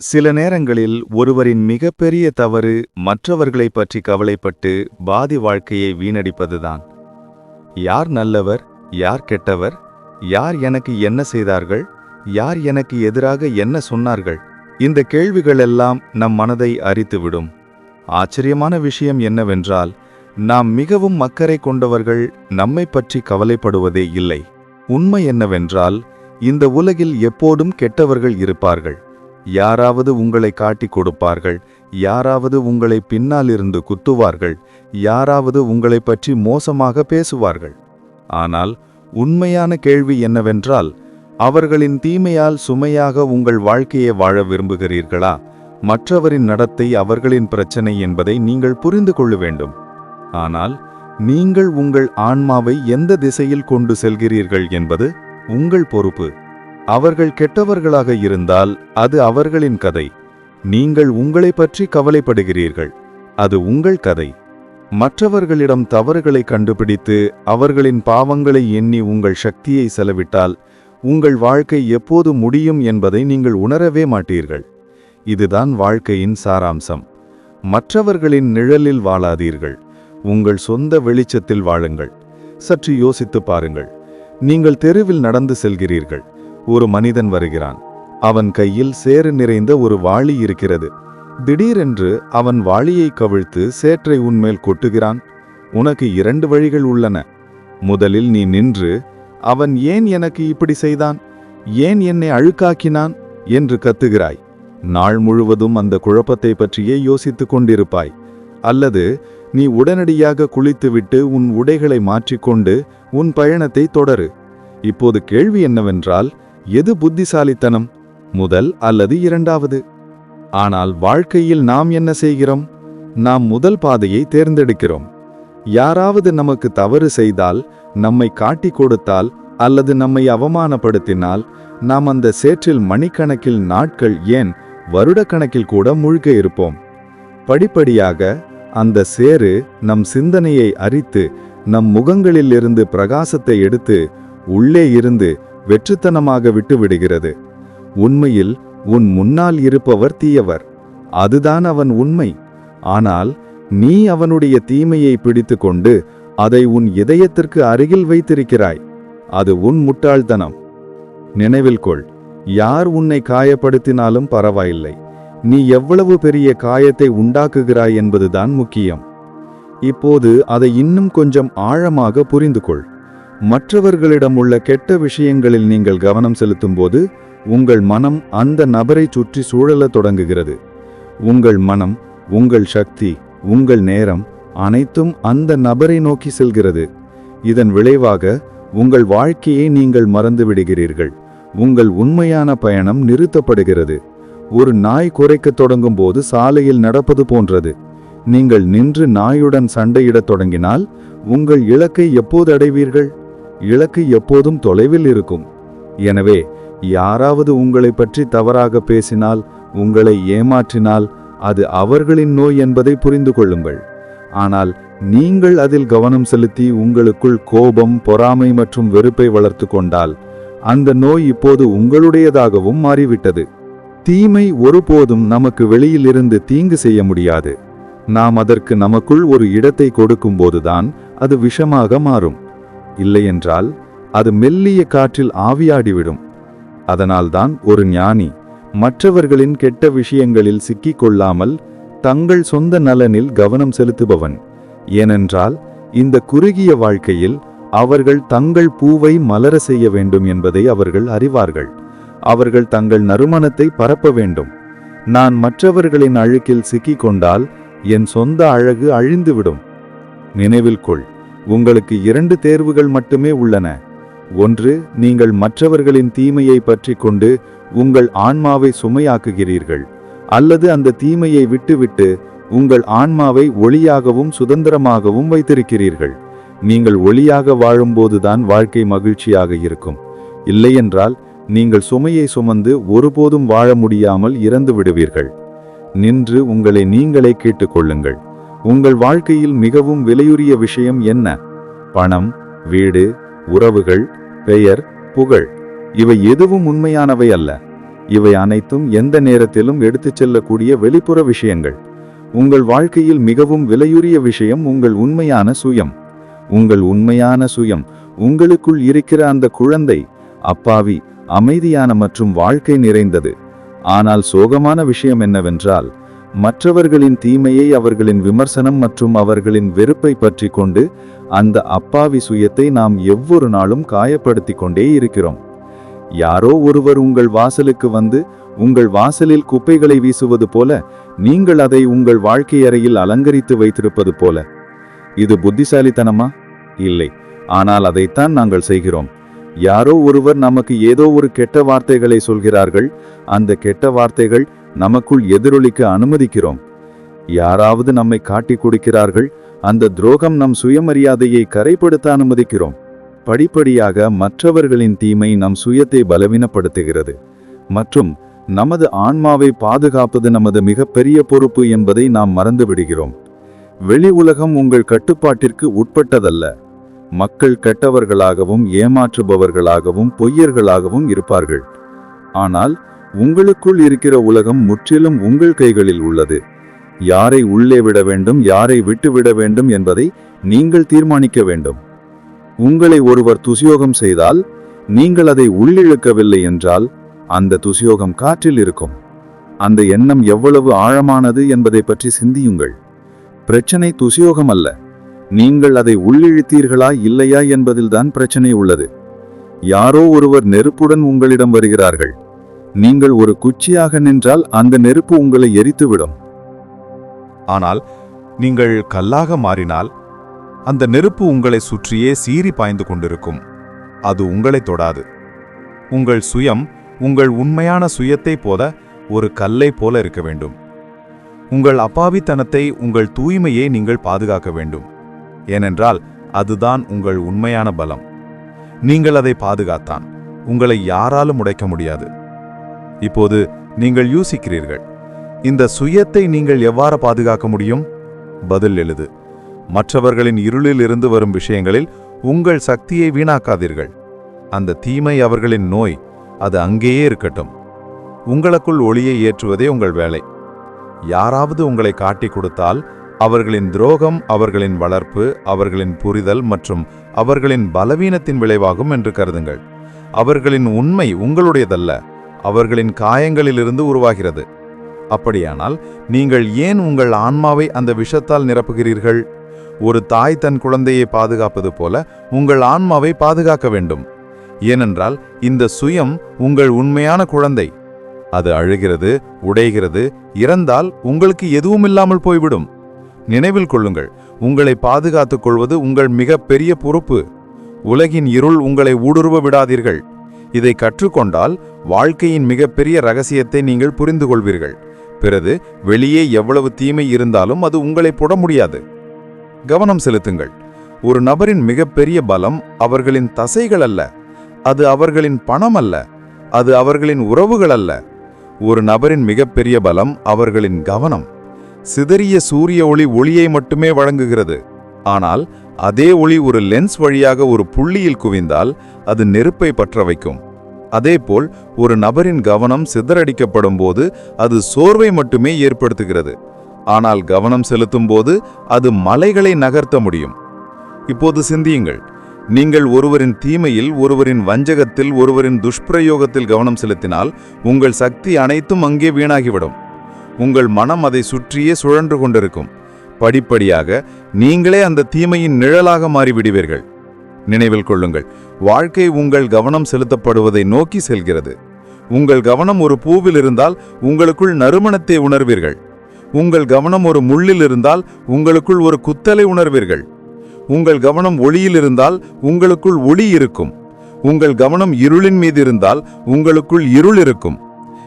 சில நேரங்களில் ஒருவரின் மிகப்பெரிய தவறு மற்றவர்களைப் பற்றி கவலைப்பட்டு பாதி வாழ்க்கையை வீணடிப்பதுதான். யார் நல்லவர் யார் கெட்டவர் யார் எனக்கு என்ன செய்தார்கள் யார் எனக்கு எதிராக என்ன சொன்னார்கள் இந்த கேள்விகளெல்லாம் நம் மனதை அரித்துவிடும். ஆச்சரியமான விஷயம் என்னவென்றால் நாம் மிகவும் அக்கறை கொண்டவர்கள் நம்மை பற்றி கவலைப்படுவதே இல்லை. உண்மை என்னவென்றால் இந்த உலகில் எப்போதும் கெட்டவர்கள் இருப்பார்கள். யாராவது உங்களை காட்டிக் கொடுப்பார்கள் யாராவது உங்களை பின்னாலிருந்து குத்துவார்கள் யாராவது உங்களைப் பற்றி மோசமாக பேசுவார்கள். ஆனால் உண்மையான கேள்வி என்னவென்றால் அவர்களின் தீமையால் சுமையாக உங்கள் வாழ்க்கையை வாழ விரும்புகிறீர்களா? மற்றவரின் நடத்தை அவர்களின் பிரச்சனை என்பதை நீங்கள் புரிந்து கொள்ள வேண்டும். ஆனால் நீங்கள் உங்கள் ஆன்மாவை எந்த திசையில் கொண்டு செல்கிறீர்கள் என்பது உங்கள் பொறுப்பு. அவர்கள் கெட்டவர்களாக இருந்தால் அது அவர்களின் கதை. நீங்கள் உங்களை பற்றி கவலைப்படுகிறீர்கள். அது உங்கள் கதை. மற்றவர்களிடம் தவறுகளை கண்டுபிடித்து அவர்களின் பாவங்களை எண்ணி உங்கள் சக்தியை செலவிட்டால் உங்கள் வாழ்க்கை எப்போது முடியும் என்பதை நீங்கள் உணரவே மாட்டீர்கள். இதுதான் வாழ்க்கையின் சாராம்சம். மற்றவர்களின் நிழலில் வாழாதீர்கள். உங்கள் சொந்த வெளிச்சத்தில் வாழுங்கள். சற்று யோசித்துப் பாருங்கள். நீங்கள் தெருவில் நடந்து செல்கிறீர்கள். ஒரு மனிதன் வருகிறான். அவன் கையில் சேறு நிறைந்த ஒரு வாளி இருக்கிறது. திடீரென்று அவன் வாளியை கவிழ்த்து சேற்றை உன்மேல் கொட்டுகிறான். உனக்கு இரண்டு வழிகள் உள்ளன. முதலில் நீ நின்று அவன் ஏன் எனக்கு இப்படி செய்தான்? ஏன் என்னை அழுக்காக்கினான்? என்று கத்துகிறாய். நாள் முழுவதும் அந்த குழப்பத்தை பற்றியே யோசித்துக் கொண்டிருப்பாய். அல்லது நீ உடனடியாக குளித்துவிட்டு உன் உடைகளை மாற்றிக்கொண்டு உன் பயணத்தை தொடரு. இப்போது கேள்வி என்னவென்றால் எது புத்திசாலித்தனம்? முதல் அல்லது இரண்டாவது? ஆனால் வாழ்க்கையில் நாம் என்ன செய்கிறோம்? நாம் முதல் பாதையை தேர்ந்தெடுக்கிறோம். யாராவது நமக்கு தவறு செய்தால் நம்மை காட்டிக் கொடுத்தால் அல்லது நம்மை அவமானப்படுத்தினால் நாம் அந்த சேற்றில் மணிக்கணக்கில் நாட்கள் ஏன் வருடக்கணக்கில் கூட முழுக்க இருப்போம். படிப்படியாக அந்த சேறு நம் சிந்தனையை அரித்து நம் முகங்களிலிருந்து பிரகாசத்தை எடுத்து உள்ளே இருந்து வெற்றுத்தனமாக விட்டுவிடுகிறது. உண்மையில் உன் முன்னால் இருப்பவர் தீயவர். அதுதான் அவன் உண்மை. ஆனால் நீ அவனுடைய தீமையை பிடித்துக்கொண்டு அதை உன் இதயத்திற்கு அருகில் வைத்திருக்கிறாய். அது உன் முட்டாள்தனம். நினைவில் கொள் யார் உன்னை காயப்படுத்தினாலும் பரவாயில்லை. நீ எவ்வளவு பெரிய காயத்தை உண்டாக்குகிறாய் என்பதுதான் முக்கியம். இப்போது அதை இன்னும் கொஞ்சம் ஆழமாக புரிந்து கொள் மற்றவர்களிடம் உள்ள கெட்ட விஷயங்களில் நீங்கள் கவனம் செலுத்தும்போது உங்கள் மனம் அந்த நபரை சுற்றி சூழலத் தொடங்குகிறது. உங்கள் மனம் உங்கள் சக்தி உங்கள் நேரம் அனைத்தும் அந்த நபரை நோக்கி செல்கிறது. இதன் விளைவாக உங்கள் வாழ்க்கையை நீங்கள் மறந்துவிடுகிறீர்கள் உங்கள் உண்மையான பயணம் நிறுத்தப்படுகிறது. ஒரு நாய் குறைக்கத் தொடங்கும் போது சாலையில் நடப்பது போன்றது. நீங்கள் நின்று நாயுடன் சண்டையிடத் தொடங்கினால் உங்கள் இலக்கை எப்போது அடைவீர்கள்? இலக்கு எப்போதும் தொலைவில் இருக்கும். எனவே யாராவது உங்களை பற்றி தவறாக பேசினால் உங்களை ஏமாற்றினால் அது அவர்களின் நோய் என்பதை புரிந்து கொள்ளுங்கள். ஆனால் நீங்கள் அதில் கவனம் செலுத்தி உங்களுக்குள் கோபம் பொறாமை மற்றும் வெறுப்பை வளர்த்து கொண்டால் அந்த நோய் இப்போது உங்களுடையதாகவும் மாறிவிட்டது. தீமை ஒருபோதும் நமக்கு வெளியிலிருந்து தீங்கு செய்ய முடியாது. நாம் அதற்கு நமக்குள் ஒரு இடத்தை கொடுக்கும்போதுதான் அது விஷமாக மாறும். இல்லையென்றால் அது மெல்லிய காற்றில் ஆவியாடிவிடும். அதனால்தான் ஒரு ஞானி மற்றவர்களின் கெட்ட விஷயங்களில் சிக்கிக் கொள்ளாமல் தங்கள் சொந்த நலனில் கவனம் செலுத்துபவன். ஏனென்றால் இந்த குறுகிய வாழ்க்கையில் அவர்கள் தங்கள் பூவை மலர செய்ய வேண்டும் என்பதை அவர்கள் அறிவார்கள். அவர்கள் தங்கள் நறுமணத்தை பரப்ப வேண்டும். நான் மற்றவர்களின் அழுக்கில் சிக்கிக்கொண்டால் என் சொந்த அழகு அழிந்துவிடும். நினைவில் கொள் உங்களுக்கு இரண்டு தேர்வுகள் மட்டுமே உள்ளன. ஒன்று நீங்கள் மற்றவர்களின் தீமையை பற்றி கொண்டு உங்கள் ஆன்மாவை சுமையாக்குகிறீர்கள். அல்லது அந்த தீமையை விட்டுவிட்டு உங்கள் ஆன்மாவை ஒளியாகவும் சுதந்திரமாகவும் வைத்திருக்கிறீர்கள். நீங்கள் ஒளியாக வாழும்போதுதான் வாழ்க்கை மகிழ்ச்சியாக இருக்கும். இல்லையென்றால் நீங்கள் சுமையை சுமந்து ஒருபோதும் வாழ முடியாமல் இறந்து விடுவீர்கள் நின்று உங்களை நீங்களே கேட்டுக்கொள்ளுங்கள் உங்கள் வாழ்க்கையில் மிகவும் விலையுரிய விஷயம் என்ன? பணம் வீடு உறவுகள் பெயர் புகழ். இவை எதுவும் உண்மையானவை அல்ல. இவை அனைத்தும் எந்த நேரத்திலும் எடுத்துச் செல்லக்கூடிய வெளிப்புற விஷயங்கள். உங்கள் வாழ்க்கையில் மிகவும் விலையுரிய விஷயம் உங்கள் உண்மையான சுயம். உங்கள் உண்மையான சுயம் உங்களுக்குள் இருக்கிற அந்த குழந்தை அப்பாவி அமைதியான மற்றும் வாழ்க்கை நிறைந்தது. ஆனால் சோகமான விஷயம் என்னவென்றால் மற்றவர்களின் தீமையை அவர்களின் விமர்சனம் மற்றும் அவர்களின் வெறுப்பை பற்றி கொண்டு அந்த அப்பாவி சுயத்தை நாம் எவ்வொரு நாளும் காயப்படுத்திக் கொண்டே இருக்கிறோம். யாரோ ஒருவர் உங்கள் வாசலுக்கு வந்து உங்கள் வாசலில் குப்பைகளை வீசுவது போல நீங்கள் அதை உங்கள் வாழ்க்கை அறையில் அலங்கரித்து வைத்திருப்பது போல. இது புத்திசாலித்தனமா? இல்லை. ஆனால் அதைத்தான் நாங்கள் செய்கிறோம். யாரோ ஒருவர் நமக்கு ஏதோ ஒரு கெட்ட வார்த்தைகளை சொல்கிறார்கள். அந்த கெட்ட வார்த்தைகள் நமக்குள் எதிரொலிக்க அனுமதிக்கிறோம். யாராவது நம்மை காட்டி கொடுக்கிறார்கள் அந்த துரோகம் நம் சுயமரியாதையை கரைப்படுத்த அனுமதிக்கிறோம். படிப்படியாக மற்றவர்களின் தீமை நம் சுயத்தை பலவீனப்படுத்துகிறது. மற்றும் நமது ஆன்மாவை பாதுகாப்பது நமது மிகப்பெரிய பொறுப்பு என்பதை நாம் மறந்துவிடுகிறோம். வெளி உலகம் உங்கள் கட்டுப்பாட்டிற்கு உட்பட்டதல்ல. மக்கள் கெட்டவர்களாகவும் ஏமாற்றுபவர்களாகவும் பொய்யர்களாகவும் இருப்பார்கள். ஆனால் உங்களுக்குள் இருக்கிற உலகம் முற்றிலும் உங்கள் கைகளில் உள்ளது. யாரை உள்ளே விட வேண்டும் யாரை விட்டுவிட வேண்டும் என்பதை நீங்கள் தீர்மானிக்க வேண்டும். உங்களை ஒருவர் துசியோகம் செய்தால் நீங்கள் அதை உள்ளிழுக்கவில்லை என்றால் அந்த துசியோகம் காற்றில் இருக்கும். அந்த எண்ணம் எவ்வளவு ஆழமானது என்பதை பற்றி சிந்தியுங்கள். பிரச்சனை துசியோகம் அல்ல நீங்கள் அதை உள்ளிழுத்தீர்களா இல்லையா என்பதில்தான் பிரச்சனை உள்ளது. யாரோ ஒருவர் நெருப்புடன் உங்களிடம் வருகிறார்கள். நீங்கள் ஒரு குச்சியாக நின்றால் அந்த நெருப்பு உங்களை எரித்துவிடும். ஆனால் நீங்கள் கல்லாக மாறினால் அந்த நெருப்பு உங்களை சுற்றியே சீறி பாய்ந்து கொண்டிருக்கும். அது உங்களை தொடாது. உங்கள் சுயம் உங்கள் உண்மையான சுயத்தைப் போல ஒரு கல்லை போல இருக்க வேண்டும். உங்கள் அப்பாவித்தனத்தை உங்கள் தூய்மையை நீங்கள் பாதுகாக்க வேண்டும். ஏனென்றால் அதுதான் உங்கள் உண்மையான பலம். நீங்கள் அதை பாதுகாத்தான். உங்களை யாராலும் உடைக்க முடியாது. இப்போது நீங்கள் யோசிக்கிறீர்கள். இந்த சுயத்தை நீங்கள் எவ்வாறு பாதுகாக்க முடியும்? பதில் எழுது. மற்றவர்களின் இருளில் இருந்து வரும் விஷயங்களில் உங்கள் சக்தியை வீணாக்காதீர்கள். அந்த தீமை அவர்களின் நோய் அது அங்கேயே இருக்கட்டும். உங்களுக்குள் ஒளியை ஏற்றுவதே உங்கள் வேலை. யாராவது உங்களை காட்டிக் கொடுத்தால் அவர்களின் துரோகம் அவர்களின் வளர்ப்பு அவர்களின் புரிதல் மற்றும் அவர்களின் பலவீனத்தின் விளைவாகும் என்று கருதுங்கள். அவர்களின் உண்மை உங்களுடையதல்ல. அவர்களின் காயங்களிலிருந்து உருவாகிறது. அப்படியானால் நீங்கள் ஏன் உங்கள் ஆன்மாவை அந்த விஷத்தால் நிரப்புகிறீர்கள்? ஒரு தாய் தன் குழந்தையை பாதுகாப்பது போல உங்கள் ஆன்மாவை பாதுகாக்க வேண்டும். ஏனென்றால் இந்த சுயம் உங்கள் உண்மையான குழந்தை. அது அழுகிறது உடைகிறது இறந்தால் உங்களுக்கு எதுவும் இல்லாமல் போய்விடும். நினைவில் கொள்ளுங்கள் உங்களை பாதுகாத்துக் கொள்வது உங்கள் மிக பெரிய பொறுப்பு. உலகின் இருள் உங்களை ஊடுருவ விடாதீர்கள். இதை கற்றுக்கொண்டால் வாழ்க்கையின் மிகப்பெரிய ரகசியத்தை நீங்கள் புரிந்து கொள்வீர்கள் பிறகு வெளியே எவ்வளவு தீமை இருந்தாலும் அது உங்களை புட முடியாது. கவனம் செலுத்துங்கள். ஒரு நபரின் மிகப்பெரிய பலம் அவர்களின் தசைகள் அல்ல. அது அவர்களின் பணம் அல்ல. அது அவர்களின் உறவுகள் அல்ல. ஒரு நபரின் மிகப்பெரிய பலம் அவர்களின் கவனம். சிதறிய சூரிய ஒளி ஒளியை மட்டுமே வழங்குகிறது. ஆனால் அதே ஒளி ஒரு லென்ஸ் வழியாக ஒரு புள்ளியில் குவிந்தால் அது நெருப்பை பற்ற வைக்கும் அதேபோல் ஒரு நபரின் கவனம் சிதறடிக்கப்படும் போது அது சோர்வை மட்டுமே ஏற்படுத்துகிறது. ஆனால் கவனம் செலுத்தும் போது அது மலைகளை நகர்த்த முடியும். இப்போது சிந்தியுங்கள். நீங்கள் ஒருவரின் தீமையில் ஒருவரின் வஞ்சகத்தில் ஒருவரின் துஷ்பிரயோகத்தில் கவனம் செலுத்தினால் உங்கள் சக்தி அனைத்தும் அங்கே வீணாகிவிடும். உங்கள் மனம் அதை சுற்றியே சுழன்று கொண்டிருக்கும். படிப்படியாக நீங்களே அந்த தீமையின் நிழலாக மாறிவிடுவீர்கள். நினைவில் கொள்ளுங்கள். வாழ்க்கை உங்கள் கவனம் செலுத்தப்படுவதை நோக்கி செல்கிறது. உங்கள் கவனம் ஒரு பூவில் இருந்தால் உங்களுக்குள் நறுமணத்தை உணர்வீர்கள். உங்கள் கவனம் ஒரு முள்ளில் இருந்தால் உங்களுக்குள் ஒரு குத்தலை உணர்வீர்கள். உங்கள் கவனம் ஒளியில் இருந்தால் உங்களுக்குள் ஒளி இருக்கும். உங்கள் கவனம் இருளின் மீது இருந்தால் உங்களுக்குள் இருள் இருக்கும்.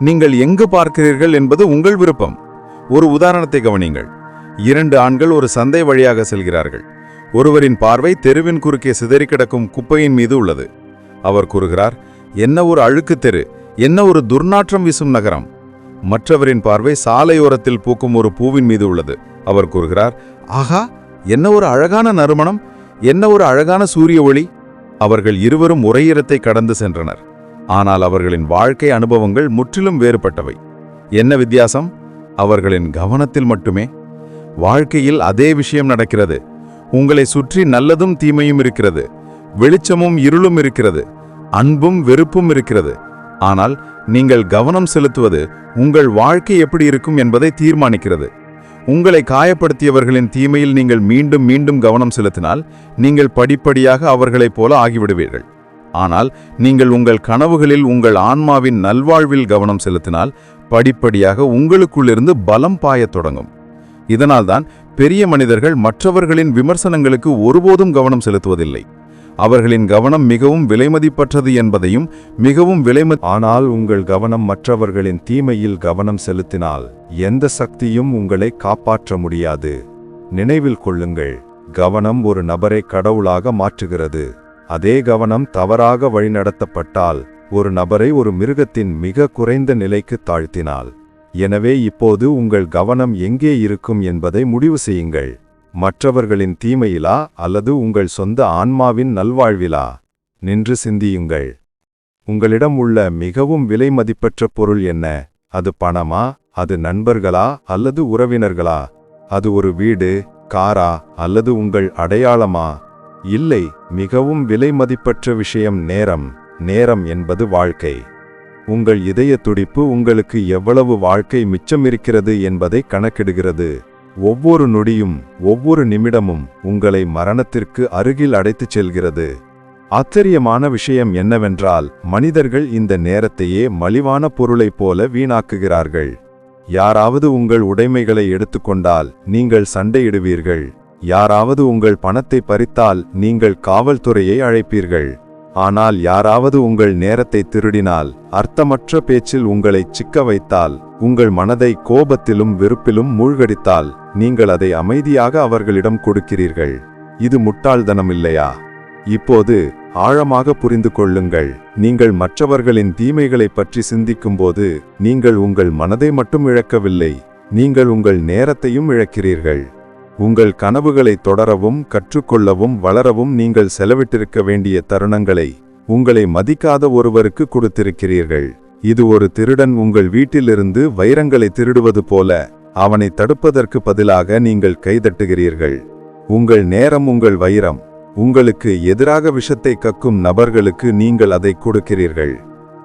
நீங்கள் எங்கு பார்க்கிறீர்கள் என்பது உங்கள் விருப்பம். ஒரு உதாரணத்தை கவனியுங்கள். இரண்டு ஆண்கள் ஒரு சந்தை வழியாக செல்கிறார்கள். ஒருவரின் பார்வை தெருவின் குறுக்கே சிதறி கிடக்கும் குப்பையின் மீது உள்ளது. அவர் கூறுகிறார் என்ன ஒரு அழுக்கு தெரு என்ன ஒரு துர்நாற்றம் வீசும் நகரம். மற்றவரின் பார்வை சாலையோரத்தில் பூக்கும் ஒரு பூவின் மீது உள்ளது. அவர் கூறுகிறார் ஆஹா என்ன ஒரு அழகான நறுமணம் என்ன ஒரு அழகான சூரிய ஒளி. அவர்கள் இருவரும் ஒரே கடந்து சென்றனர். ஆனால் அவர்களின் வாழ்க்கை அனுபவங்கள் முற்றிலும் வேறுபட்டவை. என்ன வித்தியாசம்? அவர்களின் கவனத்தில் மட்டுமே. வாழ்க்கையில் அதே விஷயம் நடக்கிறது. உங்களை சுற்றி நல்லதும் தீமையும் இருக்கிறது. வெளிச்சமும் இருளும் இருக்கிறது. அன்பும் வெறுப்பும் இருக்கிறது. ஆனால் நீங்கள் கவனம் செலுத்துவது உங்கள் வாழ்க்கை எப்படி இருக்கும் என்பதை தீர்மானிக்கிறது. உங்களை காயப்படுத்தியவர்களின் தீமையில் நீங்கள் மீண்டும் மீண்டும் கவனம் செலுத்தினால் நீங்கள் படிப்படியாக அவர்களைப் போல ஆகிவிடுவீர்கள். ஆனால் நீங்கள் உங்கள் கனவுகளில் உங்கள் ஆன்மாவின் நல்வாழ்வில் கவனம் செலுத்தினால் படிப்படியாக உங்களுக்குள்ளிருந்து பலம் பாயத் தொடங்கும். இதனால்தான் பெரிய மனிதர்கள் மற்றவர்களின் விமர்சனங்களுக்கு ஒருபோதும் கவனம் செலுத்துவதில்லை. அவர்களின் கவனம் மிகவும் விலைமதிப்பற்றது என்பதையும் மிகவும் விலைம ஆனால் உங்கள் கவனம் மற்றவர்களின் தீமையில் கவனம் செலுத்தினால் எந்த சக்தியும் உங்களை காப்பாற்ற முடியாது. நினைவில் கொள்ளுங்கள் கவனம் ஒரு நபரை கடவுளாக மாற்றுகிறது. அதே கவனம் தவறாக வழிநடத்தப்பட்டால் ஒரு நபரை ஒரு மிருகத்தின் மிக குறைந்த நிலைக்கு தாழ்த்தினால். எனவே இப்போது உங்கள் கவனம் எங்கே இருக்கும் என்பதை முடிவு செய்யுங்கள். மற்றவர்களின் தீமையிலா அல்லது உங்கள் சொந்த ஆன்மாவின் நல்வாழ்விலா? நின்று சிந்தியுங்கள். உங்களிடம் உள்ள மிகவும் விலை மதிப்பற்ற பொருள் என்ன? அது பணமா? அது நண்பர்களா? அல்லது உறவினர்களா? அது ஒரு வீடு காரா? அல்லது உங்கள் அடையாளமா? இல்லை மிகவும் விலை மதிப்பற்ற விஷயம் நேரம். நேரம் என்பது வாழ்க்கை. உங்கள் இதய துடிப்பு உங்களுக்கு எவ்வளவு வாழ்க்கை மிச்சமிருக்கிறது என்பதை கணக்கிடுகிறது. ஒவ்வொரு நொடியும் ஒவ்வொரு நிமிடமும் உங்களை மரணத்திற்கு அருகில் அடைத்துச் செல்கிறது. ஆச்சரியமான விஷயம் என்னவென்றால் மனிதர்கள் இந்த நேரத்தையே மலிவான பொருளைப் போல வீணாக்குகிறார்கள். யாராவது உங்கள் உடைமைகளை எடுத்துக்கொண்டால் நீங்கள் சண்டையிடுவீர்கள். யாராவது உங்கள் பணத்தை பறித்தால் நீங்கள் காவல்துறையை அழைப்பீர்கள். ஆனால் யாராவது உங்கள் நேரத்தை திருடினால் அர்த்தமற்ற பேச்சில் உங்களை சிக்க வைத்தால் உங்கள் மனதை கோபத்திலும் வெறுப்பிலும் மூழ்கடித்தால் நீங்கள் அதை அமைதியாக அவர்களிடம் கொடுக்கிறீர்கள். இது முட்டாள்தனம் இல்லையா? இப்போது ஆழமாக புரிந்து கொள்ளுங்கள். நீங்கள் மற்றவர்களின் தீமைகளைப் பற்றி சிந்திக்கும்போது நீங்கள் உங்கள் மனதை மட்டும் இழக்கவில்லை நீங்கள் உங்கள் நேரத்தையும் இழக்கிறீர்கள். உங்கள் கனவுகளை தொடரவும் கற்றுக்கொள்ளவும் வளரவும் நீங்கள் செலவிட்டிருக்க வேண்டிய தருணங்களை உங்களை மதிக்காத ஒருவருக்கு கொடுத்திருக்கிறீர்கள். இது ஒரு திருடன் உங்கள் வீட்டிலிருந்து வைரங்களை திருடுவது போல அவனை தடுப்பதற்கு பதிலாக நீங்கள் கைதட்டுகிறீர்கள். உங்கள் நேரம் உங்கள் வைரம். உங்களுக்கு எதிராக விஷத்தை கக்கும் நபர்களுக்கு நீங்கள் அதை கொடுக்கிறீர்கள்.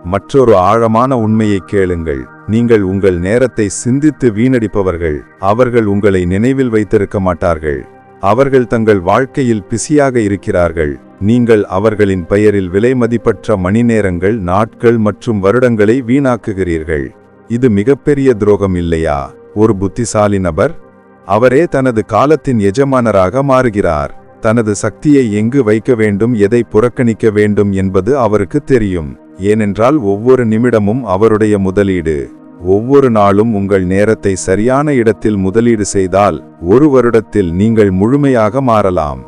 மற்றொரு ஆழமான உண்மையை கேளுங்கள். நீங்கள் உங்கள் நேரத்தை சிந்தித்து வீணடிப்பவர்கள். அவர்கள் உங்களை நினைவில் வைத்திருக்க மாட்டார்கள். அவர்கள் தங்கள் வாழ்க்கையில் பிஸியாக இருக்கிறார்கள். நீங்கள் அவர்களின் பெயரில் விலை மதிப்பற்ற மணிநேரங்கள் நாட்கள் மற்றும் வருடங்களை வீணாக்குகிறீர்கள். இது மிகப்பெரிய துரோகம் இல்லையா? ஒரு புத்திசாலி நபர்? அவரே தனது காலத்தின் எஜமானராக மாறுகிறார். தனது சக்தியை எங்கு வைக்க வேண்டும் எதை புறக்கணிக்க வேண்டும் என்பது அவருக்கு தெரியும். ஏனென்றால் ஒவ்வொரு நிமிடமும் அவருடைய முதலீடு. ஒவ்வொரு நாளும் உங்கள் நேரத்தை சரியான இடத்தில் முதலீடு செய்தால் ஒரு வருடத்தில் நீங்கள் முழுமையாக மாறலாம்.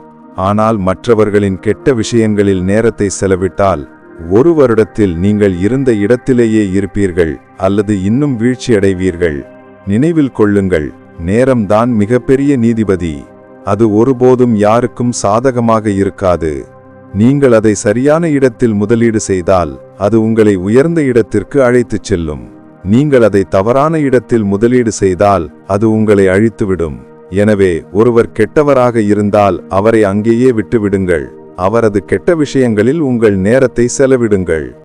ஆனால் மற்றவர்களின் கெட்ட விஷயங்களில் நேரத்தை செலவிட்டால் ஒரு வருடத்தில் நீங்கள் இருந்த இடத்திலேயே இருப்பீர்கள் அல்லது இன்னும் வீழ்ச்சியடைவீர்கள். நினைவில் கொள்ளுங்கள் நேரம்தான் மிகப்பெரிய நீதிபதி. அது ஒருபோதும் யாருக்கும் சாதகமாக இருக்காது. நீங்கள் அதை சரியான இடத்தில் முதலீடு செய்தால் அது உங்களை உயர்ந்த இடத்திற்கு அழைத்துச் செல்லும். நீங்கள் அதை தவறான இடத்தில் முதலீடு செய்தால் அது உங்களை அழித்துவிடும். எனவே ஒருவர் கெட்டவராக இருந்தால் அவரை அங்கேயே விட்டுவிடுங்கள். அவரது கெட்ட விஷயங்களில் உங்கள் நேரத்தை செலவிடுங்கள்.